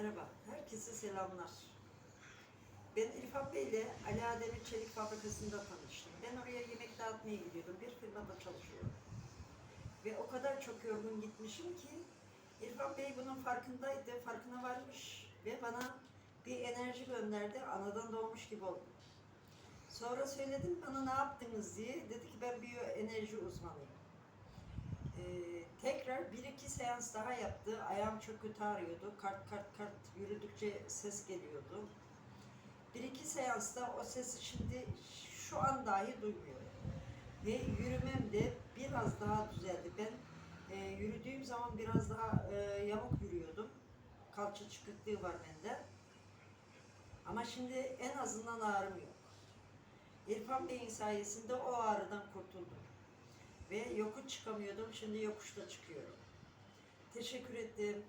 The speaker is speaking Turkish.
Merhaba, herkese selamlar. Ben İrfan Bey ile Ali Çelik Fabrikası'nda tanıştım. Ben oraya yemek dağıtmaya gidiyordum. Bir firmada çalışıyorum. Ve o kadar çok yorgun gitmişim ki İrfan Bey bunun farkındaydı, farkına varmış ve bana bir enerji gönderdi. Anadan doğmuş gibi oldum. Sonra söyledim bana ne yaptınız diye. Dedi ki ben biyoenerji uzmanıyım. Ee, tekrar bir iki seans daha yaptı. Ayağım çok kötü ağrıyordu. Kart kart kart yürüdükçe ses geliyordu. Bir iki seansta o sesi şimdi şu an dahi duymuyorum. Ve yürümem de biraz daha düzeldi. Ben e, yürüdüğüm zaman biraz daha e, yamuk yürüyordum. Kalça çıkıklığı var bende. Ama şimdi en azından ağrım yok. İrfan Bey'in sayesinde o ağrıdan kurtuldum. Ve yokuş çıkamıyordum, şimdi yokuşta çıkıyorum. Teşekkür ettim.